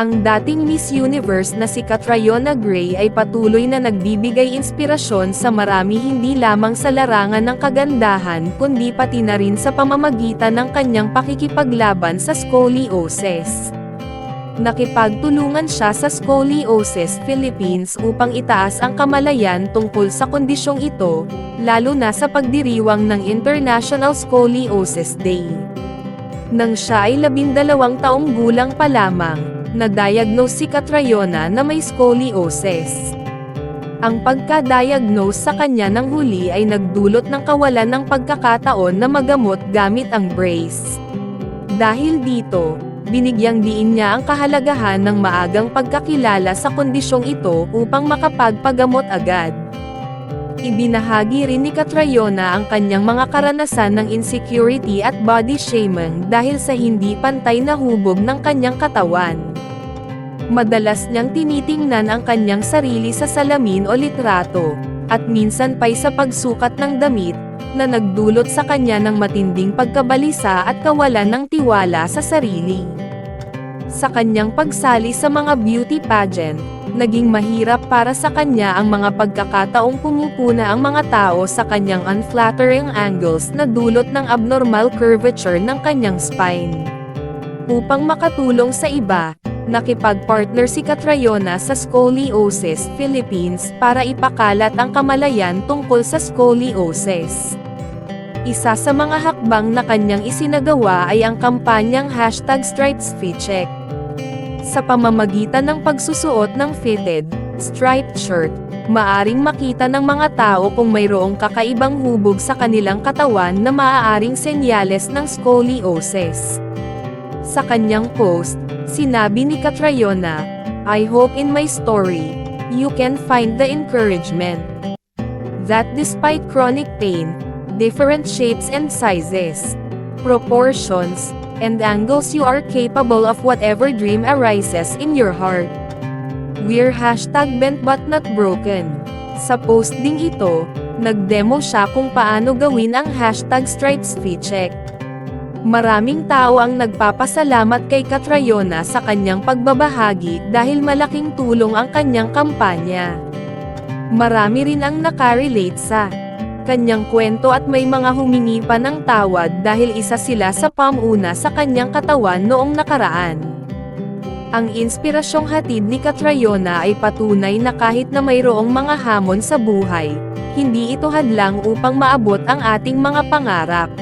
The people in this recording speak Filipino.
Ang dating Miss Universe na si Catriona Gray ay patuloy na nagbibigay inspirasyon sa marami hindi lamang sa larangan ng kagandahan kundi pati na rin sa pamamagitan ng kanyang pakikipaglaban sa scoliosis. Nakipagtulungan siya sa Scoliosis Philippines upang itaas ang kamalayan tungkol sa kondisyong ito, lalo na sa pagdiriwang ng International Scoliosis Day. Nang siya ay labindalawang taong gulang pa lamang, na-diagnose si Catriona na may scoliosis. Ang pagka-diagnose sa kanya ng huli ay nagdulot ng kawalan ng pagkakataon na magamot gamit ang brace. Dahil dito, binigyang diin niya ang kahalagahan ng maagang pagkakilala sa kondisyong ito upang makapagpagamot agad. Ibinahagi rin ni Catriona ang kanyang mga karanasan ng insecurity at body shaming dahil sa hindi pantay na hubog ng kanyang katawan. Madalas niyang tinitingnan ang kanyang sarili sa salamin o litrato, at minsan pa'y sa pagsukat ng damit, na nagdulot sa kanya ng matinding pagkabalisa at kawalan ng tiwala sa sarili. Sa kanyang pagsali sa mga beauty pageant, naging mahirap para sa kanya ang mga pagkakataong pumupuna ang mga tao sa kanyang unflattering angles na dulot ng abnormal curvature ng kanyang spine. Upang makatulong sa iba, nakipag-partner si Catriona sa Scoliosis Philippines para ipakalat ang kamalayan tungkol sa scoliosis. Isa sa mga hakbang na kanyang isinagawa ay ang kampanyang hashtag StripesFitCheck. Sa pamamagitan ng pagsusuot ng fitted, striped shirt, maaring makita ng mga tao kung mayroong kakaibang hubog sa kanilang katawan na maaaring senyales ng scoliosis. Sa kanyang post, sinabi ni Catriona, I hope in my story, you can find the encouragement that despite chronic pain, different shapes and sizes, proportions, and angles you are capable of whatever dream arises in your heart. We're hashtag bent but not broken. Sa post ding ito, nagdemo siya kung paano gawin ang hashtag StripesFitCheck. Maraming tao ang nagpapasalamat kay Catriona sa kanyang pagbabahagi dahil malaking tulong ang kanyang kampanya. Marami rin ang nakarelate sa kanyang kwento at may mga humingi pa ng tawad dahil isa sila sa pamuna sa kanyang katawan noong nakaraan. Ang inspirasyong hatid ni Catriona ay patunay na kahit na mayroong mga hamon sa buhay, hindi ito hadlang upang maabot ang ating mga pangarap.